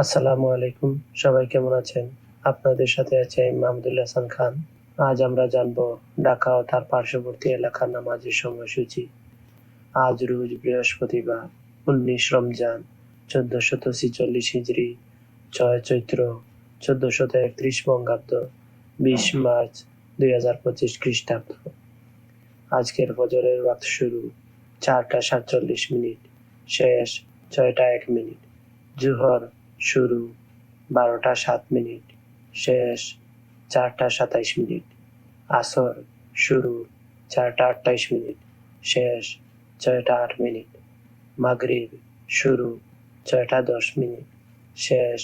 আসসালামু আলাইকুম। সবাই কেমন আছেন? আপনাদের সাথে আছে আমি মাহমুদুল হাসান খান। আজ আমরা জানব ঢাকা ও তার পার্শ্ববর্তী এলাকার নামাজের সময়সূচি। আজ রোজ বৃহস্পতিবার, উনিশ রমজান চোদ্দ শত ছিচল্লিশ হিজড়ি ছয় চৈত্র চোদ্দ শত একত্রিশ বঙ্গাব্দ, বিশ মার্চ দুই হাজার পঁচিশ খ্রিস্টাব্দ। আজকের ফজরের ওয়াক্ত শুরু চারটা সাতচল্লিশ মিনিট, শেষ ছয়টা এক মিনিট। জুহর শুরু, বারোটা সাত মিনিট, শেষ চারটা সাতাইশ মিনিট, আসর শুরু চারটা আটাইশ মিনিট, শেষ ছয়টা আট মিনিট, মাগরিব শুরু ছয়টা দশ মিনিট, শেষ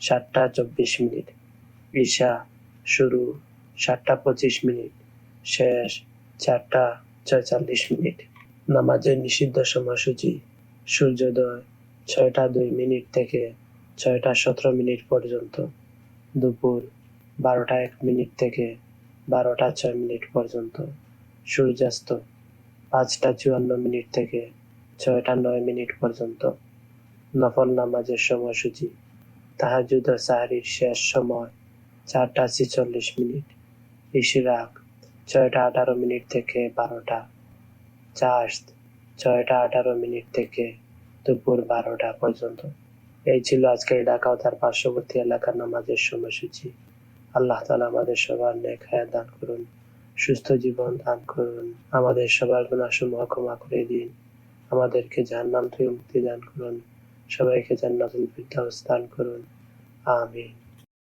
সাতটা চব্বিশ মিনিট, ঈশা শুরু সাতটা পঁচিশ মিনিট, শেষ চারটা ছয়চল্লিশ মিনিট, নামাজের নিষিদ্ধ সময়সূচি, সূর্যোদয় ছয়টা দুই মিনিট থেকে ছয়টা সতেরো মিনিট পর্যন্ত। দুপুর বারোটা এক মিনিট থেকে বারোটা ছয় মিনিট পর্যন্ত। সূর্যাস্ত পাঁচটা চুয়ান্ন মিনিট থেকে ছয়টা নয় মিনিট পর্যন্ত। নফল নামাজের সময়সূচি। তাহাজুদ ও সাহারির শেষ সময় চারটা ছিচল্লিশ মিনিট। ইশরাক ছয়টা আঠারো মিনিট থেকে বারোটা। চার্জ ছয়টা আঠারো মিনিট থেকে দুপুর বারোটা পর্যন্ত। এই ছিল আজকের ঢাকা ও তার পার্শ্ববর্তী এলাকার নামাজের সময়সূচি। আল্লাহ তালা আমাদের সবার নেক হায়াত দান করুন, সুস্থ জীবন দান করুন, আমাদের সবার গুণাসমূহ ক্ষমা করে দিন, আমাদেরকে জাহান্নাম থেকে মুক্তি দান করুন, সবাইকে জান্নাতুল ফিরদাউস দান করুন। আমিন।